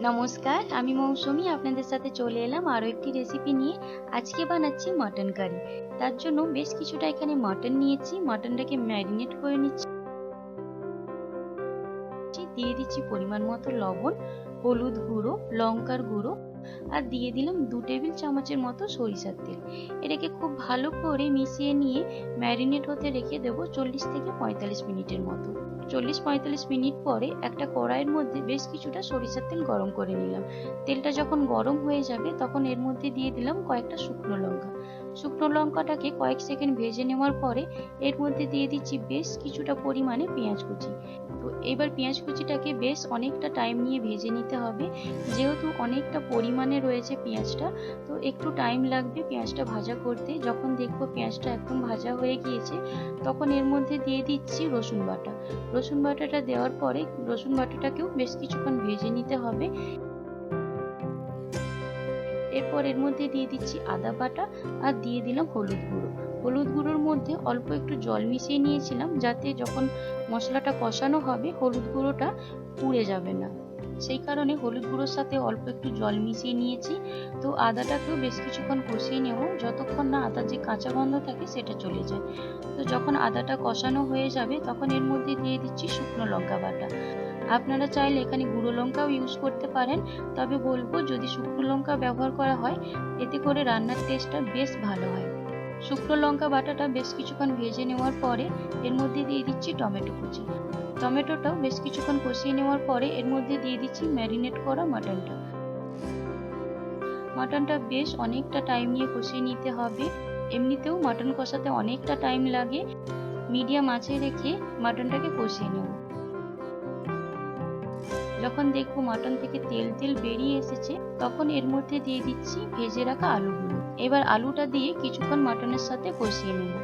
নমস্কার, আমি মৌসুমি, আপনাদের সাথে চলে এলাম আরও একটি রেসিপি নিয়ে। আজকে বানাচ্ছি মাটন কারি তার জন্য বেশ কিছুটা এখানে মাটন নিয়েছি। মাটনটাকে ম্যারিনেট করে নিচ্ছি। দিয়ে দিচ্ছি পরিমাণ মতো লবণ, হলুদ গুঁড়ো, লঙ্কার গুঁড়ো, আর দিয়ে দিলাম দু টেবিল চামচের মতো সরিষার তেল। এটাকে খুব ভালো করে মিশিয়ে নিয়ে ম্যারিনেট হতে রেখে দেবো চল্লিশ থেকে পঁয়তাল্লিশ মিনিটের মতো। চল্লিশ পঁয়তাল্লিশ মিনিট পরে একটা কড়াইয়ের মধ্যে বেশ কিছুটা সরিষার তেল গরম করে নিলাম। তেলটা যখন গরম হয়ে যাবে তখন এর মধ্যে দিয়ে দিলাম কয়েকটা শুকনো লঙ্কা। শুকনো লঙ্কাটাকে কয়েক সেকেন্ড ভেজে নেওয়ার পরে এর মধ্যে দিয়ে দিচ্ছি বেশ কিছুটা পরিমাণে পেঁয়াজ কুচি। তো এবার পেঁয়াজ কুচিটাকে বেশ অনেকটা টাইম নিয়ে ভেজে নিতে হবে। যেহেতু অনেকটা পরিমাণে রয়েছে পেঁয়াজটা, তো একটু টাইম লাগবে পেঁয়াজটা ভাজা করতে। যখন দেখব পেঁয়াজটা একদম ভাজা হয়ে গিয়েছে, তখন এর মধ্যে দিয়ে দিচ্ছি রসুন বাটা। রসুন বাটাটা দেওয়ার পরে রসুন বাটাটাকেও বেশ কিছুক্ষণ ভেজে নিতে হবে। এরপর এর মধ্যে দিয়ে দিচ্ছি আদা বাটা আর দিয়ে দিলাম হলুদ গুঁড়ো। হলুদ গুঁড়োর মধ্যে অল্প একটু জল মিশিয়ে নিয়েছিলাম যাতে যখন মশলাটা কষানো হবে, হলুদ গুঁড়োটা পুড়ে যাবে না। সেই কারণে হলুদ গুঁড়োর সাথে অল্প একটু জল মিশিয়ে নিয়েছি। তো আদাটাকেও বেশ কিছুক্ষণ কষিয়ে নেব। যতক্ষণ না আদার যে কাঁচা গন্ধ থাকে সেটা চলে যায়। তো যখন আদাটা কষানো হয়ে যাবে, তখন এর মধ্যে দিয়ে দিচ্ছি শুকনো লঙ্কা বাটা। আপনারা চাইলে এখানে গুঁড়ো লঙ্কাও ইউজ করতে পারেন। তবে বলব যদি শুকনো লঙ্কা ব্যবহার করা হয়, এতে করে রান্নার টেস্টটা বেশ ভালো হয়। শুকনো লঙ্কা বাটাটা বেশ কিছুক্ষণ ভেজে নেওয়ার পরে এর মধ্যে দিয়ে দিচ্ছি টমেটো কুচি। টমেটোটাও বেশ কিছুক্ষণ কষিয়ে নেওয়ার পরে এর মধ্যে দিয়ে দিচ্ছি ম্যারিনেট করা মাটনটা। মাটনটা বেশ অনেকটা টাইম নিয়ে কষিয়ে নিতে হবে। এমনিতেও মাটন কষাতে অনেকটা টাইম লাগে। মিডিয়াম আঁচে রেখে মাটনটাকে কষিয়ে নেব। যখন দেখব মাটন থেকে তেল তেল বেরিয়ে এসেছে, তখন এর মধ্যে দিয়ে দিচ্ছি ভেজে রাখা আলুগুলো। এবার আলুটা দিয়ে কিছুক্ষণ মাটনের সাথে কষিয়ে নেব।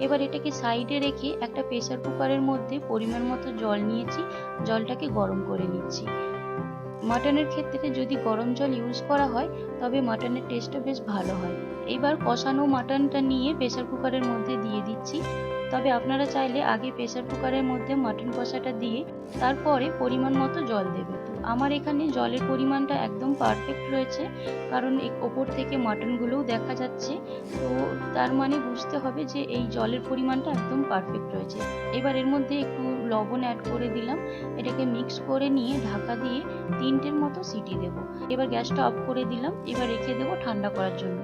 এবার এটাকে সাইডে রেখে একটা প্রেসার কুকারের মধ্যে পরিমাণ মতো জল নিয়েছি, জলটাকে গরম করে নিচ্ছি। মাটনের ক্ষেত্রে যদি গরম জল ইউজ করা হয়, তবে মাটনের টেস্টটা বেশ ভালো হয়। এবার কষানো মাটনটা নিয়ে প্রেসার কুকারের মধ্যে দিয়ে দিচ্ছি। তবে আপনারা চাইলে আগে প্রেসার কুকারের মধ্যে মাটন কষাটা দিয়ে তারপরে পরিমাণ মতো জল দেবে আমার এখানে জলের পরিমাণটা একদম পারফেক্ট রয়েছে, কারণ ওপর থেকে মাটনগুলোও দেখা যাচ্ছে। তো তার মানে বুঝতে হবে যে এই জলের পরিমাণটা একদম পারফেক্ট রয়েছে। এবার এর মধ্যে একটু লবণ অ্যাড করে দিলাম। এটাকে মিক্স করে নিয়ে ঢাকা দিয়ে তিনটের মতো সিটি দেব। এবার গ্যাসটা অফ করে দিলাম। এবার রেখে দেবো ঠান্ডা করার জন্য।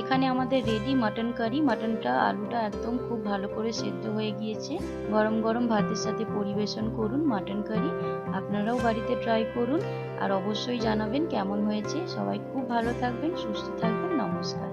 এখানে আমাদের রেডি মাটন কারি মাটনটা আলুটা একদম খুব ভালো করে সেদ্ধ হয়ে গিয়েছে। গরম গরম ভাতের সাথে পরিবেশন করুন মাটন কারি আপনারাও বাড়িতে ট্রাই করুন। আর অবশ্যই জানাবেন কেমন হয়েছে। সবাই খুব ভালো থাকবেন, সুস্থ থাকবেন। নমস্কার।